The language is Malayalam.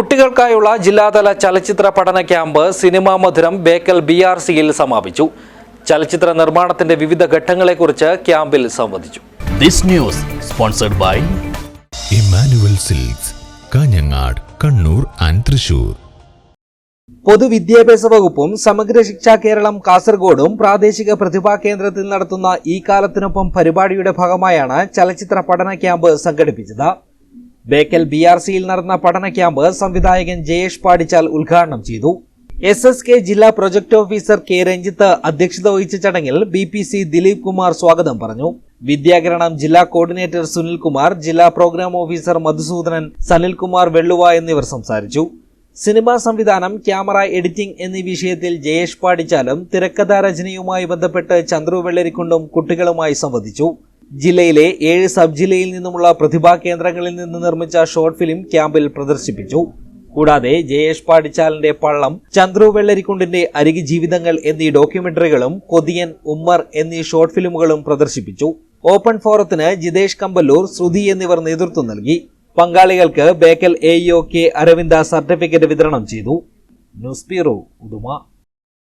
കുട്ടികൾക്കായുള്ള ജില്ലാതല ചലച്ചിത്ര പഠന ക്യാമ്പ് സിനിമാ മധുരം ബേക്കൽ ബി ആർ സിയിൽ സമാപിച്ചു. ചലച്ചിത്ര നിർമ്മാണത്തിന്റെ വിവിധ ഘട്ടങ്ങളെക്കുറിച്ച് ക്യാമ്പിൽ സംവദിച്ചു. This news sponsored by Emmanuel Silks Kanhangad Kannur and Thrissur. പൊതുവിദ്യാഭ്യാസ വകുപ്പും സമഗ്ര ശിക്ഷാ കേരളം കാസർഗോഡും പ്രാദേശിക പ്രതിഭാ കേന്ദ്രത്തിൽ നടത്തുന്ന ഈ കാലത്തിനൊപ്പം പരിപാടിയുടെ ഭാഗമായാണ് ചലച്ചിത്ര പഠന ക്യാമ്പ് സംഘടിപ്പിച്ചത്. ബേക്കൽ ബി ആർ സിയിൽ നടന്ന പഠന ക്യാമ്പ് സംവിധായകൻ ജയേഷ് പാടിച്ചാൽ ഉദ്ഘാടനം ചെയ്തു. എസ് എസ് കെ ജില്ലാ പ്രൊജക്ട് ഓഫീസർ കെ രഞ്ജിത്ത് അധ്യക്ഷത വഹിച്ച ചടങ്ങിൽ B P C Dileep Kumar സ്വാഗതം പറഞ്ഞു. വിദ്യാകരണം ജില്ലാ കോർഡിനേറ്റർ സുനിൽകുമാർ ജില്ലാ പ്രോഗ്രാം ഓഫീസർ മധുസൂദനൻ സനിൽകുമാർ വെള്ളുവ എന്നിവർ സംസാരിച്ചു. സിനിമാ സംവിധാനം ക്യാമറ എഡിറ്റിംഗ് എന്നീ വിഷയത്തിൽ ജയേഷ് പാടിച്ചാലും തിരക്കഥാ രചനയുമായി ബന്ധപ്പെട്ട് ചന്ദ്രു വെള്ളരിക്കുണ്ടും കുട്ടികളുമായി സംവദിച്ചു. ജില്ലയിലെ ഏഴ് സബ് ജില്ലയിൽ നിന്നുമുള്ള പ്രതിഭാ കേന്ദ്രങ്ങളിൽ നിന്ന് നിർമ്മിച്ച ഷോർട്ട് ഫിലിം ക്യാമ്പിൽ പ്രദർശിപ്പിച്ചു. കൂടാതെ ജയേഷ് പാടിച്ചാലിന്റെ പള്ളം ചന്ദ്രു വെള്ളരിക്കുണ്ടിന്റെ അരികി ജീവിതങ്ങൾ എന്നീ ഡോക്യുമെന്ററികളും കൊതിയൻ ഉമ്മർ എന്നീ ഷോർട്ട് ഫിലിമുകളും പ്രദർശിപ്പിച്ചു. ഓപ്പൺ ഫോറത്തിന് ജിതേഷ് കമ്പല്ലൂർ ശ്രുതി എന്നിവർ നേതൃത്വം നൽകി. പങ്കാളികൾക്ക് Bekal A K Aravinda certificate വിതരണം ചെയ്തു. News bureau Uduma.